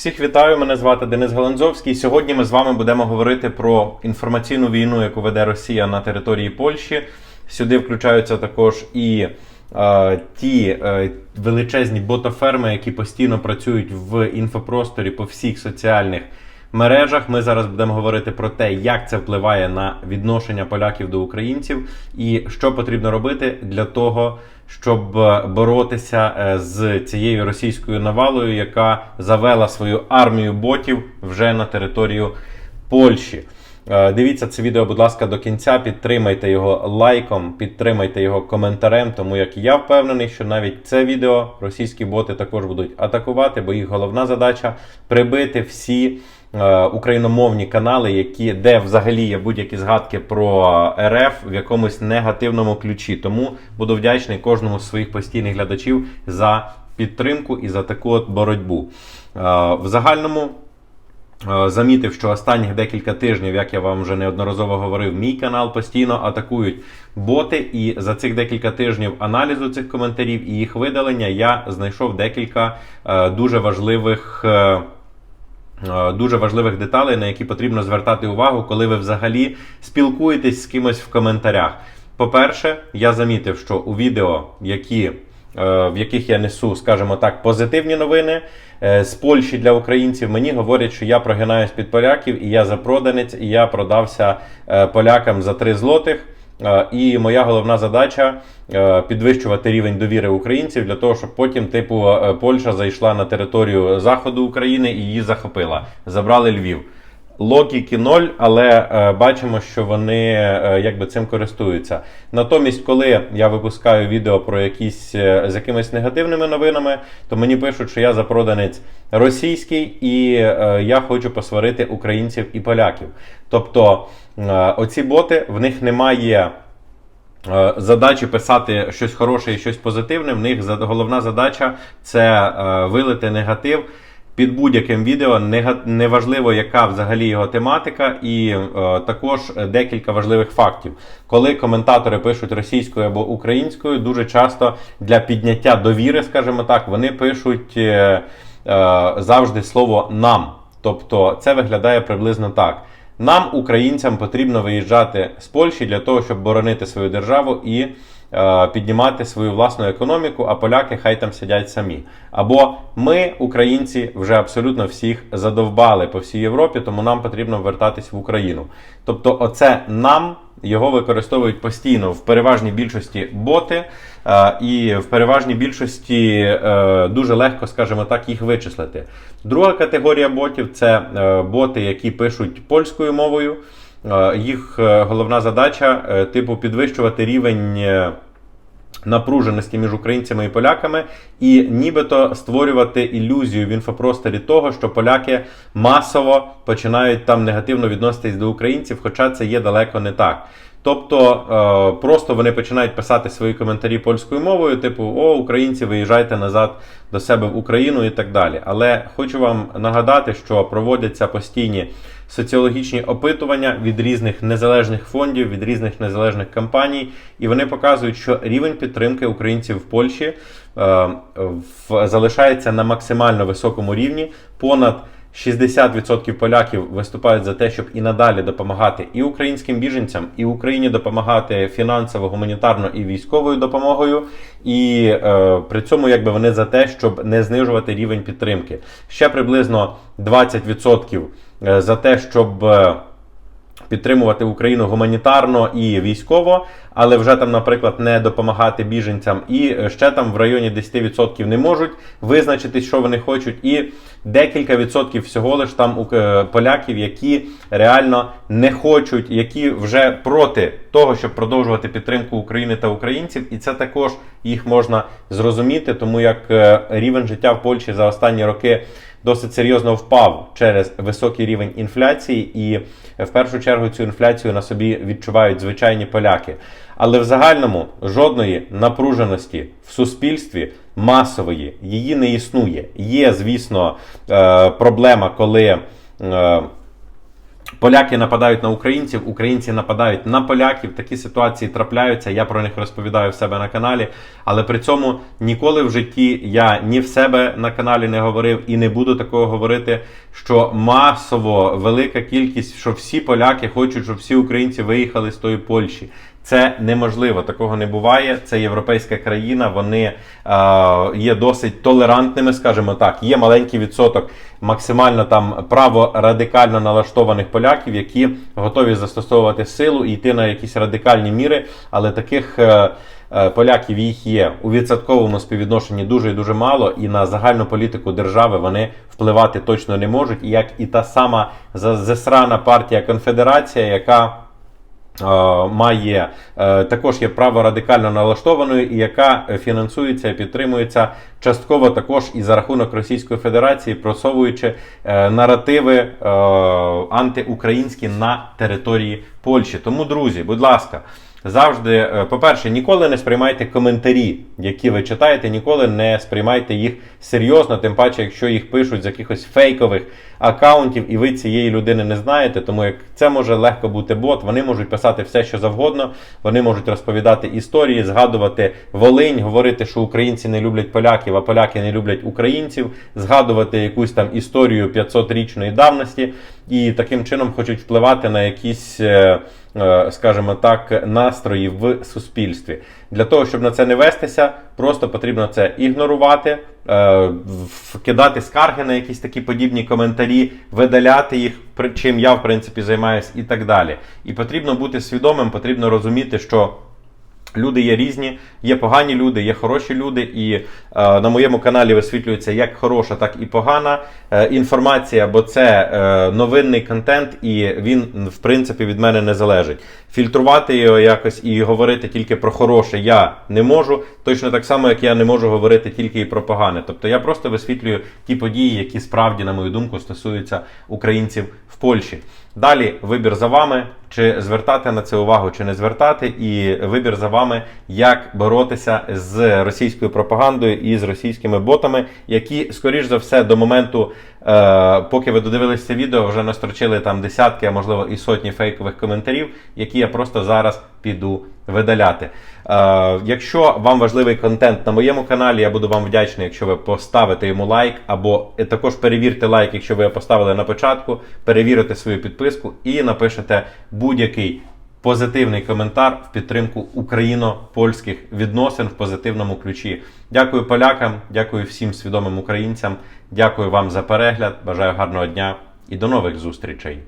Всіх вітаю, мене звати Денис Галанзовський. Сьогодні ми з вами будемо говорити про інформаційну війну, яку веде Росія на території Польщі. Сюди включаються також і е, ті е, величезні ботоферми, які постійно працюють в інфопросторі по всіх соціальних мережах. Ми зараз будемо говорити про те, як це впливає на відношення поляків до українців, і що потрібно робити для того, щоб е, боротися е, з цією російською навалою, яка завела свою армію ботів вже на територію Польщі. Е, Дивіться це відео, будь ласка, до кінця. Підтримайте його лайком, підтримайте його коментарем, тому як я впевнений, що навіть це відео російські боти також будуть атакувати, бо їх головна задача прибити всі е, україномовні канали, які де взагалі є будь-які згадки про РФ в якомусь негативному ключі. Тому буду вдячний кожному з своїх постійних глядачів за підтримку і за таку от боротьбу. Е, В загальному. Е, Замітив, що останніх декілька тижнів, як я вам вже неодноразово говорив, мій канал постійно атакують боти. І за цих декілька тижнів аналізу цих коментарів і їх видалення я знайшов декілька е, дуже важливих. е, Дуже важливих деталей, на які потрібно звертати увагу, коли ви взагалі спілкуєтесь з кимось в коментарях. По-перше, я замітив, що у відео, які, в яких я несу, скажімо так, позитивні новини е, з Польщі для українців, мені говорять, що я прогинаюсь під поляків, і я запроданець, і я продався е, полякам за 3 злотих. Е, І моя головна задача е, підвищувати рівень довіри українців для того, щоб потім, типу, е, Польща зайшла на територію заходу України і її захопила. Забрали Львів. Логіки ноль, але е, бачимо, що вони е, якби цим користуються. Натомість, коли я випускаю відео про якісь е, з якимись негативними новинами, то мені пишуть, що я запроданець російський і е, я хочу посварити українців і поляків. Тобто е, оці боти в них немає. Е, Задачі писати щось хороше і щось позитивне. В них головна задача це е, вилити негатив під будь-яким відео. Неважливо, яка взагалі його тематика, і е, також декілька важливих фактів. Коли коментатори пишуть російською або українською, дуже часто для підняття довіри, скажімо так, вони пишуть е, е, завжди слово нам. Тобто це виглядає приблизно так. Нам, українцям, потрібно виїжджати з Польщі для того, щоб боронити свою державу і піднімати свою власну економіку, а поляки хай там сидять самі. Або ми, українці, вже абсолютно всіх задовбали по всій Європі, тому нам потрібно вертатись в Україну. Тобто, оце нам його використовують постійно в переважній більшості боти, е, і в переважній більшості е, дуже легко, скажімо так, їх вичислити. Друга категорія ботів це е, боти, які пишуть польською мовою. Е, Їх е, головна задача, е, типу, підвищувати рівень. Напруженості між українцями і поляками, і нібито створювати ілюзію в інфопросторі того, що поляки масово починають там негативно відноситись до українців, хоча це є далеко не так. Тобто е, просто вони починають писати свої коментарі польською мовою, типу О, українці, виїжджайте назад до себе в Україну і так далі. Але хочу вам нагадати, що проводяться постійні соціологічні опитування від різних незалежних фондів, від різних незалежних компаній, і вони показують, що рівень підтримки українців в Польщі е, залишається на максимально високому рівні. Понад 60% поляків виступають за те, щоб і надалі допомагати і українським біженцям, і Україні допомагати фінансово, гуманітарно і військовою допомогою. І е, при цьому якби вони за те, щоб не знижувати рівень підтримки. Ще приблизно 20% е, за те, щоб. Підтримувати Україну гуманітарно і військово, але вже там, наприклад, не допомагати біженцям, і ще там в районі 10% не можуть визначити, що вони хочуть, і декілька відсотків всього лиш там у е, поляків, які реально не хочуть, які вже проти того, щоб продовжувати підтримку України та українців, і це також їх можна зрозуміти, тому як е, рівень життя в Польщі за останні роки досить серйозно впав через високий рівень інфляції, і е, в першу чергу цю інфляцію на собі відчувають звичайні поляки. Але в загальному жодної напруженості в суспільстві масової її не існує. Є, звісно, е, проблема, коли. Поляки нападають на українців, українці нападають на поляків. Такі ситуації трапляються. Я про них розповідаю в себе на каналі. Але при цьому ніколи в житті я ні в себе на каналі не говорив і не буду такого говорити, що масово велика кількість, що всі поляки хочуть, щоб всі українці виїхали з тої Польщі. Це неможливо, такого не буває. Це європейська країна, вони е, є досить толерантними, скажімо так. Є маленький відсоток максимально там праворадикально налаштованих поляків, які готові застосовувати силу і йти на якісь радикальні міри, але таких. е, е, Поляків їх є у відсотковому співвідношенні дуже і дуже мало, і на загальну політику держави вони впливати точно не можуть. І як і та сама за- засрана партія Конфедерація, яка має е, також є право радикально налаштованою, і яка е, фінансується і підтримується частково також і за рахунок Російської Федерації, просовуючи е, наративи е, антиукраїнські на території Польщі. Тому, друзі, будь ласка. Завжди, е, по-перше, ніколи не сприймайте коментарі, які ви читаєте, ніколи не сприймайте їх серйозно, тим паче, якщо їх пишуть з якихось фейкових акаунтів, і ви цієї людини не знаєте, тому як це може легко бути бот, вони можуть писати все, що завгодно, вони можуть розповідати історії, згадувати Волинь, говорити, що українці не люблять поляків, а поляки не люблять українців, згадувати якусь там історію 500-річної давності, і таким чином хочуть впливати на якісь. Е, е, скажімо так, настрої в суспільстві. Для того, щоб на це не вестися, просто потрібно це ігнорувати, кидати вкидати скарги на якісь такі подібні коментарі, видаляти їх, чим я, в принципі, займаюся, і так далі. І потрібно бути свідомим, потрібно розуміти, що. Люди є різні, є погані люди, є хороші люди, і е, на моєму каналі висвітлюється як хороша, так і погана е, інформація, бо це е, новинний контент, і він, в принципі, від мене не залежить. Фільтрувати його якось і говорити тільки про хороше я не можу, точно так само, як я не можу говорити тільки і про погане. Тобто я просто висвітлюю ті події, які справді, на мою думку, стосуються українців в Польщі. Далі вибір за вами, чи звертати на це увагу, чи не звертати, і вибір за вами, як боротися з російською пропагандою і з російськими ботами, які, скоріш за все, до моменту, е, поки ви додивились це відео, вже настрочили там десятки, а можливо і сотні фейкових коментарів, які я просто зараз піду видаляти. Е, якщо вам важливий контент на моєму каналі, я буду вам вдячний, якщо ви поставите йому лайк, або також перевірте лайк, якщо ви поставили на початку, перевірите свою підписку і напишете будь-який позитивний коментар в підтримку україно-польських відносин в позитивному ключі. Дякую полякам, дякую всім свідомим українцям, дякую вам за перегляд. Бажаю гарного дня і до нових зустрічей.